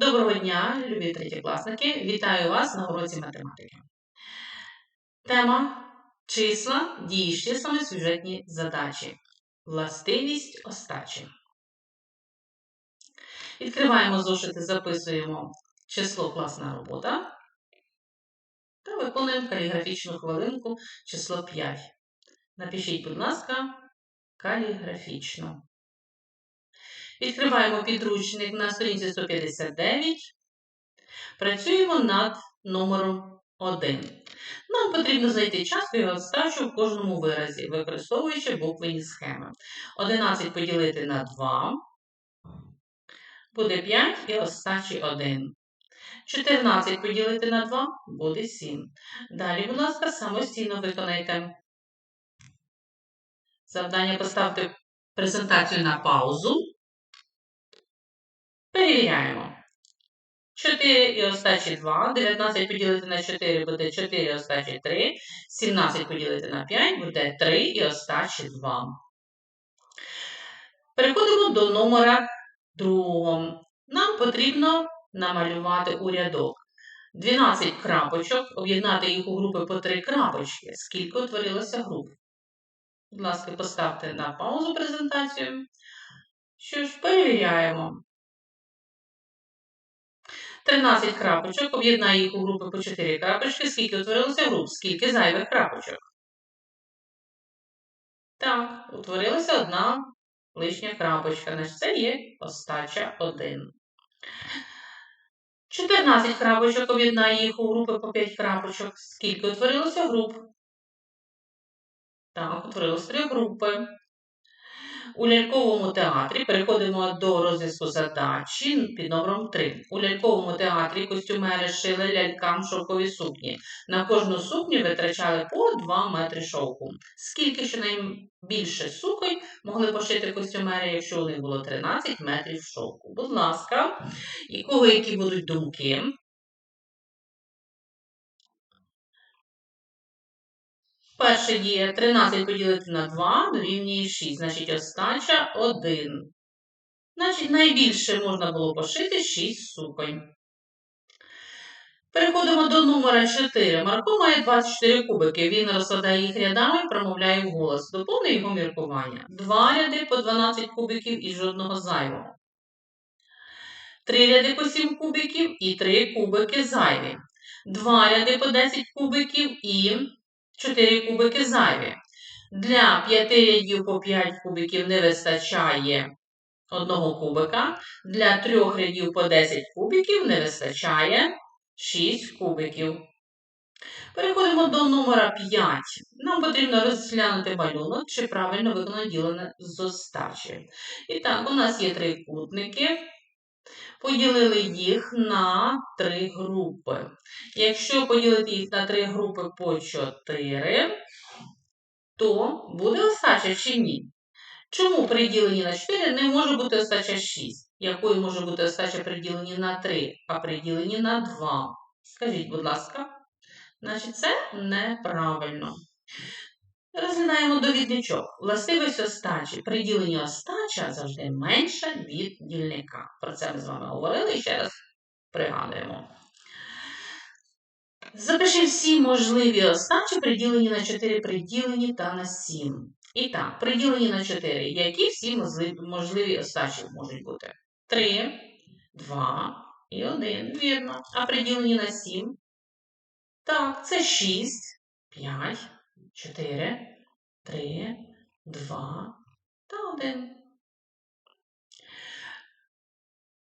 Доброго дня, любі третєкласники! Вітаю вас на уроці математики. Тема числа, дії з числами, сюжетні задачі. Властивість остачі. Відкриваємо зошити, записуємо число класна робота та виконуємо каліграфічну хвилинку число 5. Напишіть, будь ласка, каліграфічно. Відкриваємо підручник на сторінці 159. Працюємо над номером 1. Нам потрібно знайти частку і остачу в кожному виразі, використовуючи буквені схеми. 11 поділити на 2. Буде 5 і остачі 1. 14 поділити на 2 буде 7. Далі, будь ласка, самостійно виконайте. Завдання поставте презентацію на паузу. Перевіряємо. 4 і остачі 2. 19 поділити на 4 буде 4 і остачі 3. 17 поділити на 5 буде 3 і остачі 2. Переходимо до номера 2. Нам потрібно намалювати у рядок. 12 крапочок, об'єднати їх у групи по 3 крапочки. Скільки утворилося груп? Будь ласка, поставте на паузу презентацію. Що ж, перевіряємо. 13 крапочок, об'єднай їх у групи по 4 крапочки, скільки утворилося груп, скільки зайвих крапочок. Так, утворилася одна лишня крапочка. Значить, це є остача 1. 14 крапочок, об'єднай їх у групи по 5 крапочок. Скільки утворилося груп? Так, утворилося 3 групи. У ляльковому театрі переходимо до розв'язку задачі під номером 3. У ляльковому театрі костюмери шили лялькам шовкові сукні. На кожну сукню витрачали по 2 метри шовку. Скільки щонайбільше суконь могли пошити костюмери, якщо у них було 13 метрів шовку? Будь ласка, і кого які будуть думки? Перша дія 13 поділити на 2 дорівнює 6. Значить, остача 1. Значить, найбільше можна було пошити 6 суконь. Переходимо до номера 4. Марко має 24 кубики. Він розкладає їх рядами промовляє вголос. Доповни його міркування. Два ряди по 12 кубиків і жодного зайвого. Три ряди по 7 кубиків і 3 кубики зайві. Два ряди по 10 кубиків і 4 кубики зайві. Для 5 рядів по 5 кубиків не вистачає одного кубика. Для 3 рядів по 10 кубиків не вистачає 6 кубиків. Переходимо до номера 5. Нам потрібно розглянути малюнок, чи правильно виконано ділене з. І так, у нас є трикутники. Поділили їх на три групи. Якщо поділити їх на три групи по 4, то буде остача чи ні? Чому при діленні на 4 не може бути остача 6? Якою може бути остача при діленні на 3, а при діленні на 2? Скажіть, будь ласка. Значить, це неправильно. Розглядаємо довідничок. Властивість остачі. При діленні остача завжди менша від дільника. Про це ми з вами говорили і ще раз пригадуємо. Запиши всі можливі остачі, приділені на 4, приділені та на 7. І так, приділені на 4. Які всі можливі остачі можуть бути? 3, 2 і 1. Вірно. А приділені на 7? Так, це 6, 5. 4, 3, 2 та 1.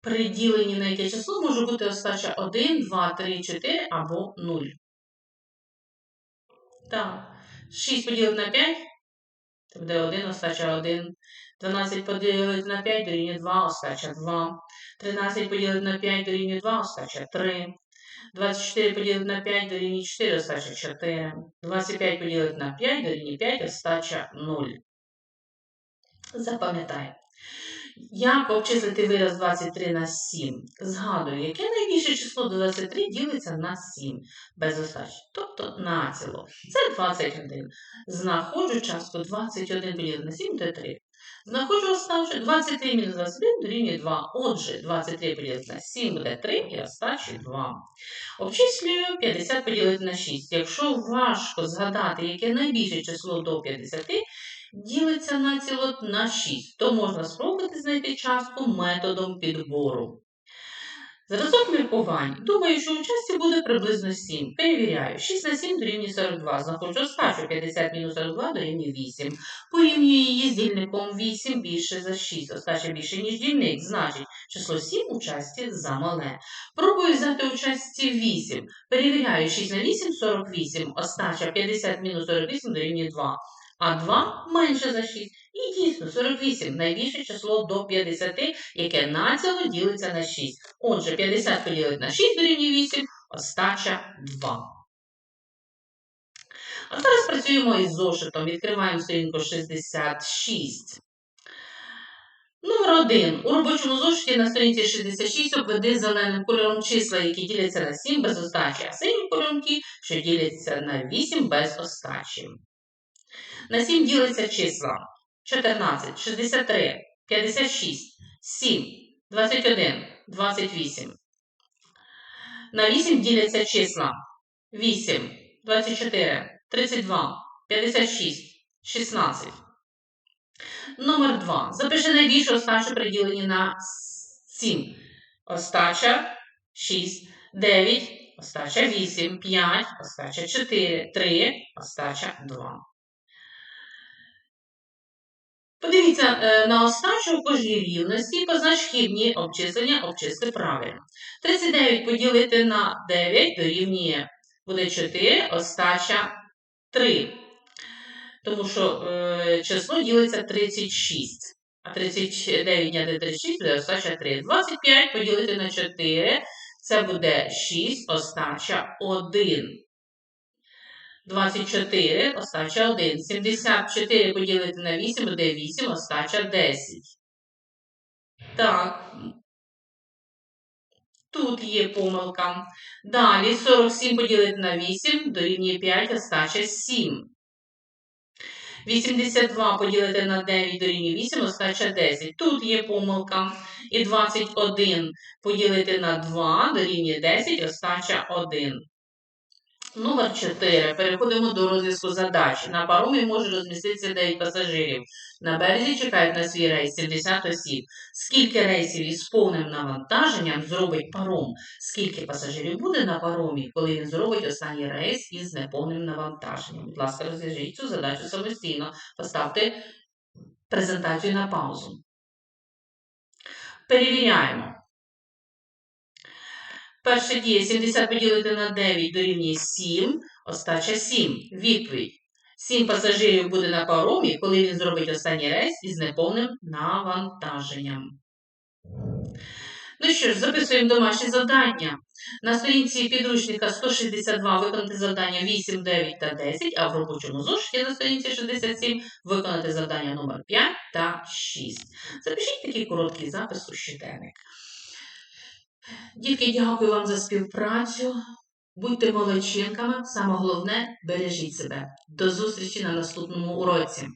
При діленні на яке число може бути остача 1, 2, 3, 4 або 0. Так, 6 поділити на 5, це буде 1, остача 1. 12 поділити на 5 дорівнює 2, остача 2. 13 поділити на 5 дорівнює 2, остача 3. 24 поділити на 5 дорівнює 4, остача 4. 25 поділити на 5 дорівнює 5, остача 0. Запам'ятай. Як обчислити вираз 23 на 7? Згадую, яке найбільше число до 23 ділиться на 7 без остачі, тобто націло. Це 21. Знаходжу частку 21 поділити на 7 це 3. Знаходжу оставши 23 мінус 21 дорівнює 2. Отже, 23 поділити на 7 буде 3 і остачі 2. Обчислюю 50 поділити на 6. Якщо важко згадати, яке найбільше число до 50, ділиться націло на 6, то можна спробувати знайти частку методом підбору. Зразок міркувань. Думаю, що у часті буде приблизно 7. Перевіряю. 6 на 7 дорівнює 42. Знаходжу остачу 50 мінус 42 дорівнює 8. Порівнюю її з дільником 8 більше за 6. Остача більше, ніж дільник. Значить, число 7 у часті замале. Пробую взяти у часті 8. Перевіряю 6 на 8 48. Остача 50 мінус 48 дорівнює 2. А 2 менше за 6. І дійсно 48 найбільше число до 50, яке націло ділиться на 6. Отже, 50 поділити на 6 дорівнює 8, остача 2. А зараз працюємо із зошитом. Відкриваємо сторінку 66. Номер 1. У робочому зошиті на сторінці 66 обведи зеленим кольором числа, які діляться на 7 без остачі, а синім кольором ті, що діляться на 8 без остачі. На 7 ділиться числа 14, 63, 56, 7, 21, 28. На 8 діляться числа 8, 24, 32, 56, 16. Номер 2. Запиши найбільшу остачу при діленні на 7. Остача 6, 9, остача 8, 5, остача 4, 3, остача 2. Подивіться е, на остачу у кожній рівності, познач хибні обчислення, обчисли правильно. 39 поділити на 9 дорівнює буде 4, остача 3. Тому що е, число ділиться 36. А 39 дняти 36 буде остача 3. 25 поділити на 4, це буде 6, остача 1. 24, остача 1. 74 поділити на 8 буде 8, остача 10. Так. Тут є помилка. Далі 47 поділити на 8 дорівнює 5, остача 7. 82 поділити на 9 дорівнює 8, остача 10. Тут є помилка. І 21 поділити на 2 дорівнює 10, остача 1. Номер 4. Переходимо до розв'язку задач. На паромі може розміститися 9 пасажирів. На березі чекають на свій рейс 70 осіб. Скільки рейсів із повним навантаженням зробить паром? Скільки пасажирів буде на паромі, коли він зробить останній рейс із неповним навантаженням? Будь ласка, розв'яжіть цю задачу самостійно. Поставте презентацію на паузу. Перевіряємо. Перша дія 70 поділити на 9 дорівнює 7, остача 7. Відповідь. 7 пасажирів буде на паромі, коли він зробить останній рейс із неповним навантаженням. Ну що ж, записуємо домашні завдання. На сторінці підручника 162 виконати завдання 8, 9 та 10, а в робочому зошиті на сторінці 67 виконати завдання номер 5 та 6. Запишіть такий короткий запис у щоденник. Дітки, дякую вам за співпрацю. Будьте молодчинками. Саме головне бережіть себе. До зустрічі на наступному уроці.